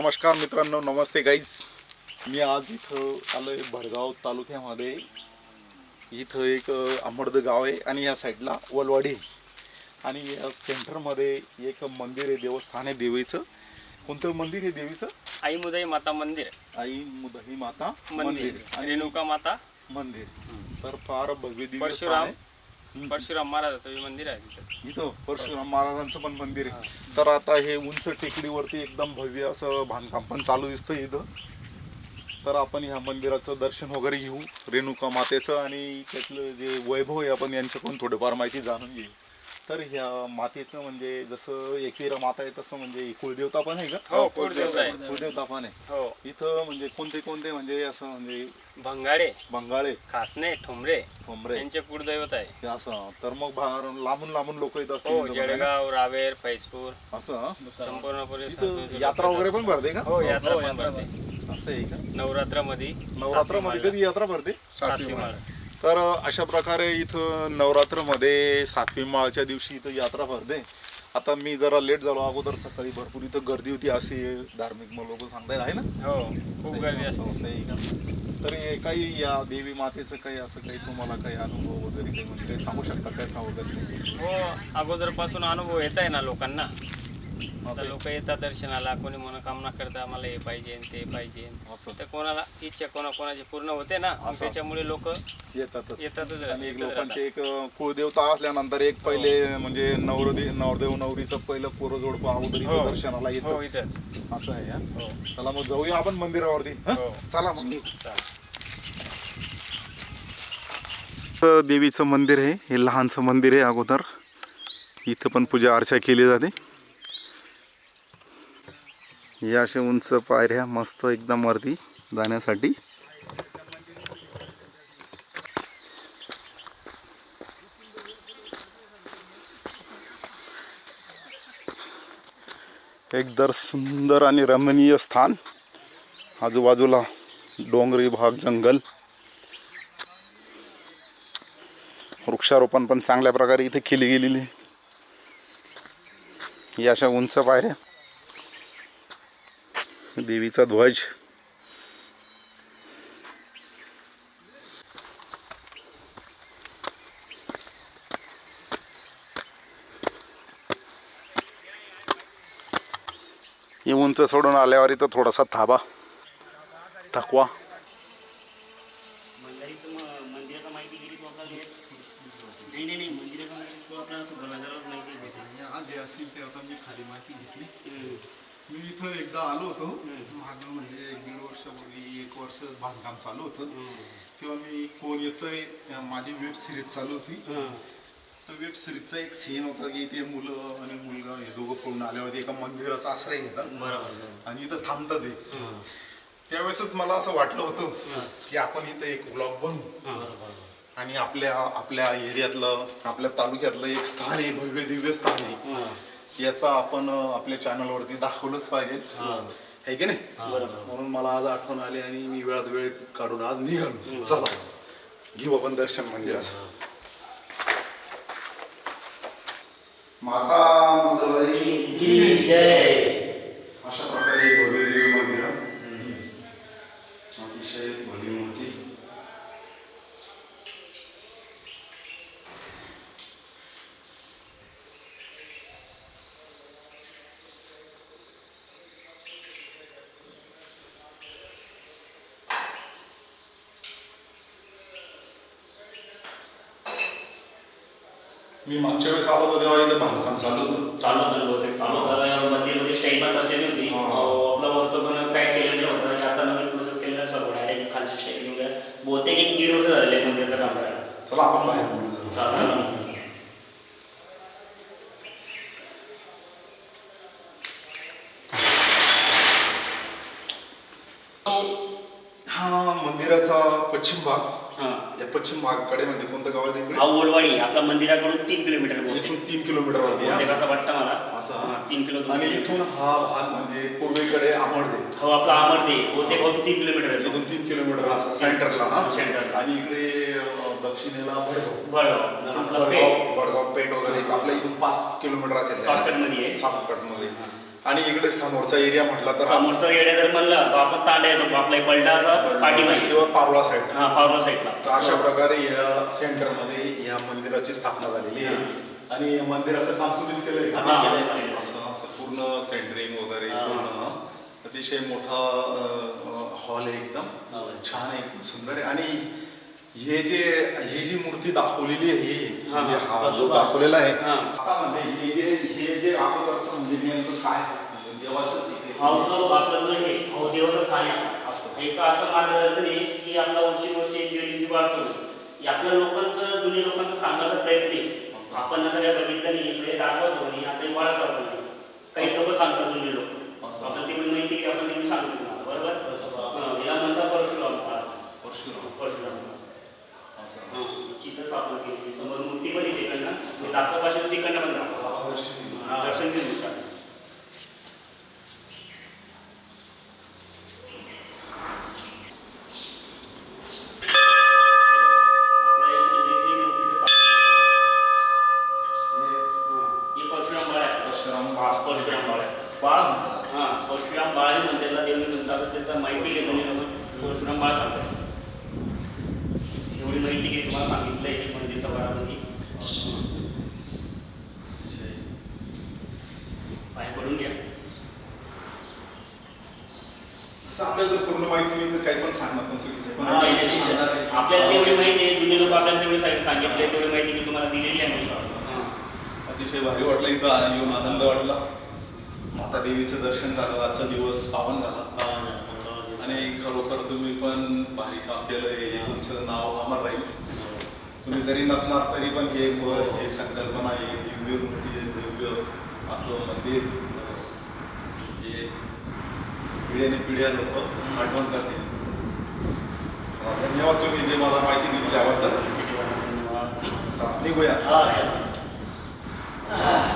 नमस्कार मित्रांनो नमस्ते गाईज मी आज इथं आलो आहे भडगाव तालुक्यामध्ये. इथं एक अ, आंबर्द गाव आहे आणि या साईडला वलवाडी आहे. आणि या सेंटरमध्ये एक मंदिर आहे देवस्थान आहे देवीचं. कोणतं मंदिर आहे देवीचं? आई मुदई माता मंदिर. आई मुदही माता मंदिर. रेणुका माता. मंदिर. तर फार भव्य परशुराम. परशुराम महाराजाचं मंदिर आहे तिथं. इथं परशुराम महाराजांचं पण मंदिर आहे. तर आता हे उंच टेकडीवरती एकदम भव्य असं बांधकाम पण चालू दिसतं इथं. तर आपण ह्या मंदिराचं दर्शन वगैरे घेऊ. रेणुका मातेचं आणि त्यातलं जे वैभव आहे आपण यांच्याकडून थोडंफार माहिती जाणून घेऊ. तर ह्या मातेचं म्हणजे जसं एकविरा माता आहे तसं म्हणजे कुलदेवता पण आहे का? हो कुलदेवता आहे. कुलदेवता पण आहे. हो. इथं म्हणजे कोणते कोणते म्हणजे असं म्हणजे भंगाडे बंगाळे. खासने ठोंबरे ठोंबरे यांचे कुलदैवत आहे. असं तर मग बाहेर लांबून लांबून लोक येत असतील हो इथं बघायला. जळगाव रावेर फैजपूर असं? संपूर्ण परिसर यात्रा वगैरे पण भरते का? हो यात्रा पण भरते. असं आहे का? नवरात्रामध्ये. नवरात्रामध्ये कधी यात्रा भरते? सातवी माळ. तर अशा प्रकारे इथं नवरात्रमध्ये सातवी माळच्या दिवशी इथं यात्रा भरते. आता मी जरा लेट झालो. अगोदर सकाळी भरपूर इथं गर्दी होती असे धार्मिक लोक सांगताय आहे ना? हो खूप गर्दी असते. का? तर हे काही या देवी मातेचं काही असं काही तुम्हाला काही अनुभव वगैरे काही म्हणजे सांगू शकता काय का वगैरे हो अगोदरपासून अनुभव येत आहे ना लोकांना. तर. लोक येतात दर्शनाला कोणी मनोकामना करतात आम्हाला हे पाहिजे ते पाहिजे असं तर कोणाला इच्छा कोणा कोणाची पूर्ण होते ना. त्याच्यामुळे लोक येतातच येतातच आणि एक लोकांचे एक कुळदेवता असल्यानंतर एक पहिले म्हणजे नवरदे नवरदेव नवरीचं पहिलं पोरं जोडपं अगोदर इथं हो. दर्शनाला हो येतं असं आहे हा? हो चला मग जाऊया आपण मंदिरावरती हं? हो. चला मग. देवीचं मंदिर आहे हे लहानसं मंदिर आहे अगोदर इथं पण पूजा अर्चा केली जाते या अशा उंच पायऱ्या मस्त एकदम वरती जाण्यासाठी. एकदर सुंदर आणि रमणीय स्थान. आजूबाजूला डोंगरी भाग जंगल. वृक्षारोपण पण चांगल्या प्रकारे इथे केली गेलेली या अशा उंच पायऱ्या देवीचा ध्वज. ही उंच सोडून आल्यावर इथं थोडासा थांबा. थकवा. मंदिराचं म- मंदिराचं माहिती मी इथं एकदा आलो होतो मागं म्हणजे एक दीड वर्षापूर्वी एक वर्ष बांधकाम चालू होतं तेव्हा मी कोण येतोय माझी वेब सिरीज चालू होती. तर वेब सिरीजचा एक सीन होता की ते मुलं आणि मुलगा हे दोघं पळून आल्यावरती एका मंदिराचा आश्रय घेतात. आणि इथं थांबतात ते हं. त्यावेळेसच मला असं वाटलं होतं की आपण इथं एक ब्लॉग बनवू. बरोबर. आणि आपल्या आपल्या एरियातलं आपल्या तालुक्यातलं एक स्थान आहे भव्य दिव्य स्थान आहे. याचा आपण आपल्या चॅनलवरती दाखवलंच पाहिजे. आहे की नाही? बरोबर. म्हणून मला आज आठवण आली आणि मी वेळात वेळ काढून आज निघालो. चला. घेऊ आपण दर्शन मंदिराचं माता मुदई की अशा प्रकारे भव्य दिव्य मंदिर अतिशय भव्य मूर्ती मी मागच्या वेळेस आलो होतो तेव्हा इथं बांधकाम चालू होतं. चालू होतं बहुतेक चालू होतं. मंदिरमध्ये पण बसलेली होती. आपलं वरचं पण काय केलेलं आणि आता नवीन प्रोसेस केलेलं सर्व डायरेक्ट खालची स्टेज वगैरे बहुतेक एक दीड वर्ष झालेलं मंदिराचं काम करायला. चला आपण बाहेर बोलू. चालू चालू हा मंदिराचा पश्चिम भाग हां. या पश्चिम भागाकडे म्हणजे कोणतं गाव आहे तिकडे? हा ओलवाडी. आपल्या मंदिराकडून तीन किलोमीटर बहुतेक इथून तीन किलोमीटर वरती बहुतेक. असं वाटतं मला. असं. हां. तीन किलो आणि इथून हा भाग म्हणजे पूर्वेकडे आमडते हो आपला अमरते बहुतेक बहुतेक तीन किलोमीटर आहे इथून तीन किलोमीटर असं सेंटरला हा? सेंटरला. आणि इकडे अं, दक्षिणेला भडगाव. आपलं भडगाव भडगाव पेठ वगैरे. आपल्या इथून पाच किलोमीटर असेल. शॉर्टकटमध्ये आहे. शॉर्टकटमध्ये आणि इकडे समोरचा एरिया म्हटला तर समोरचा एरिया जर म्हणलं तर आपण तांडा येतो आपला एक पलटाचा पाठीमागे किंवा पारोळा साईड हा पावरा साईडला तर अशा प्रकारे या सेंटरमध्ये या मंदिराची स्थापना झालेली आहे आणि मंदिराचं काम तुम्हीच केलंय? हा. असं पूर्ण सेंटरिंग वगैरे. पूर्ण. अतिशय मोठा हॉल आहे एकदम. छान आहे सुंदर आहे आणि हे जे ही जी मूर्ती दाखवलेली आहे म्हणजे हा. जो दाखवलेला आहे. हा. आता म्हणजे हे जे हे जे अगोदरचं म्हणजे नेमकं काय म्हणजे आपल्या लोकांचं जुन्या प्रयत्न आहे. आपण आता काय बघितलं नाही इकडे दाखवतो आणि आता वाढत राहतो नाही. काही लोक सांगतात जुने लोक. आपल्याला तेवढी माहिती की आपण हा परशुराम बाळ म्हणतात त्याला देवी म्हणतात त्याचा माहिती घेतो लोक. परशुराम बाळ सांगतात. एवढी माहिती घे तुम्हाला सांगितलंय हे मंदिरच्या बाळामध्ये. पाय पडून घ्या. आपल्याला जर पूर्ण माहिती नाही तर काही पण सांगणार पण चुकीचं. पण. आपल्याला तेवढी माहिती आहे जुने लोक आपल्याला तेवढी सांग- सांगितले तेवढी माहिती की तुम्हाला दिलेली आहे. अतिशय भारी वाटलं इथं येऊन आनंद वाटला. माता देवीचं दर्शन झालं आजचा दिवस पावन झाला. आणि खरोखर तुम्ही पण भारी काम केलंय हे तुमचं नाव अमर राहील. तुम्ही जरी नसणार तरी पण हे वर हे संकल्पना आहे दिव्य मूर्ती आहे दिव्य असं मंदिर हे पिढ्याने पिढ्या लोक आठवण करतील. धन्यवाद तुम्ही जे मला माहिती दिली आवडतात निघूया. हा.